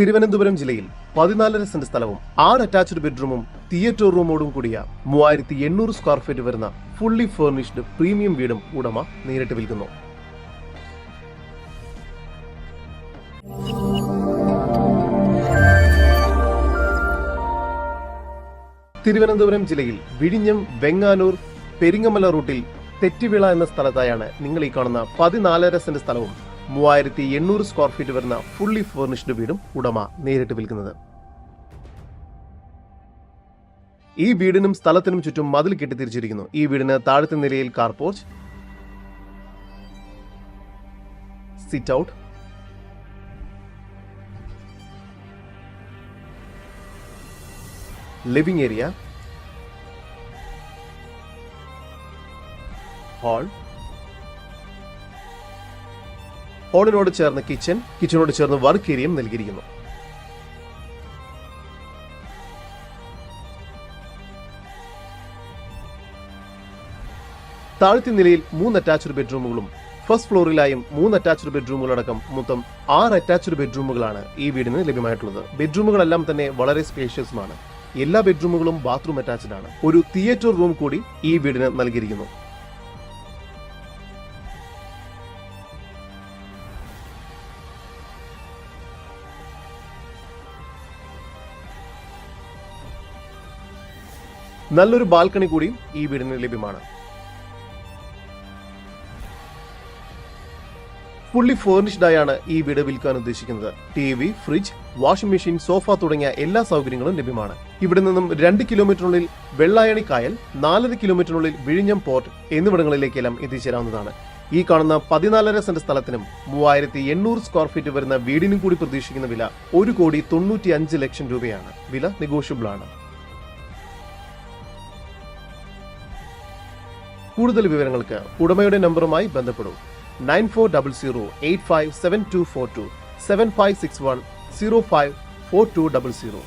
തിരുവനന്തപുരം ജില്ലയിൽ പതിനാലര സെന്റ് സ്ഥലവും ആറ് അറ്റാച്ച്ഡ് ബെഡ്റൂമും തിയേറ്റർ റൂമോടും കൂടിയ മൂവായിരത്തി എണ്ണൂറ് സ്ക്വയർ ഫീറ്റ് വരുന്ന ഫുള്ളി ഫേർണിഷ്ഡ് പ്രീമിയം വീടും ഉടമ നേരിട്ട് വിൽക്കുന്നു. തിരുവനന്തപുരം ജില്ലയിൽ വിഴിഞ്ഞം വെങ്ങാനൂർ പെരിങ്ങമല റൂട്ടിൽ തെറ്റിവിള എന്ന സ്ഥലത്തായാണ് നിങ്ങൾ ഈ കാണുന്ന പതിനാലര സെന്റ് സ്ഥലവും മൂവായിരത്തി എണ്ണൂറ് സ്ക്വയർ ഫീറ്റ് വരുന്ന ഫുള്ളി ഫേർണിഷ്ഡ് വീടും ഉടമ നേരിട്ട് വിൽക്കുന്നത്. ഈ വീടിനും സ്ഥലത്തിനും ചുറ്റും മതിൽ കെട്ടിത്തിരിച്ചിരിക്കുന്നു. ഈ വീടിന് താഴത്തെ നിലയിൽ car porch sit out living area hall ഹാളിനോട് ചേർന്ന് കിച്ചൺ കിച്ചണോട് ചേർന്ന് വർക്ക് ഏരിയയും നൽകിയിരിക്കുന്നു. താഴത്തെ നിലയിൽ മൂന്ന് അറ്റാച്ച്ഡ് ബെഡ്റൂമുകളും ഫസ്റ്റ് ഫ്ലോറിലായും മൂന്ന് അറ്റാച്ച്ഡ് ബെഡ്റൂമുകളടക്കം മൊത്തം ആറ് അറ്റാച്ച്ഡ് ബെഡ്റൂമുകളാണ് ഈ വീടിന് ലഭ്യമായിട്ടുള്ളത്. ബെഡ്റൂമുകളെല്ലാം തന്നെ വളരെ സ്പേഷ്യസുമാണ് എല്ലാ ബെഡ്റൂമുകളും ബാത്റൂം അറ്റാച്ച്ഡ് ആണ്. ഒരു തിയേറ്റർ റൂം കൂടി ഈ വീടിന് നൽകിയിരിക്കുന്നു. നല്ലൊരു ബാൽക്കണി കൂടിയും ഈ വീടിന് ലഭ്യമാണ്. ഫുള്ളി ഫേർണിഷ്ഡ് ആയാണ് ഈ വീട് വിൽക്കാൻ ഉദ്ദേശിക്കുന്നത്. T V fridge washing machine sofa തുടങ്ങിയ എല്ലാ സൗകര്യങ്ങളും ലഭ്യമാണ്. ഇവിടെ നിന്നും രണ്ട് കിലോമീറ്ററിനുള്ളിൽ വെള്ളായണി കായൽ നാലര കിലോമീറ്ററിനുള്ളിൽ വിഴിഞ്ഞം പോർട്ട് എന്നിവിടങ്ങളിലേക്കെല്ലാം എത്തിച്ചേരാവുന്നതാണ്. ഈ കാണുന്ന പതിനാലര സെന്റ് സ്ഥലത്തിനും മൂവായിരത്തി എണ്ണൂറ് സ്ക്വയർ ഫീറ്റ് വരുന്ന വീടിനും കൂടി പ്രതീക്ഷിക്കുന്ന വില ഒരു കോടി തൊണ്ണൂറ്റി അഞ്ച് ലക്ഷം രൂപയാണ്. വില നെഗോഷ്യബിൾ ആണ്. കൂടുതൽ വിവരങ്ങൾക്ക് ഉടമയുടെ നമ്പറുമായി ബന്ധപ്പെടും. Nine four double zero eight five seven two four two seven five six one zero five four two double zero.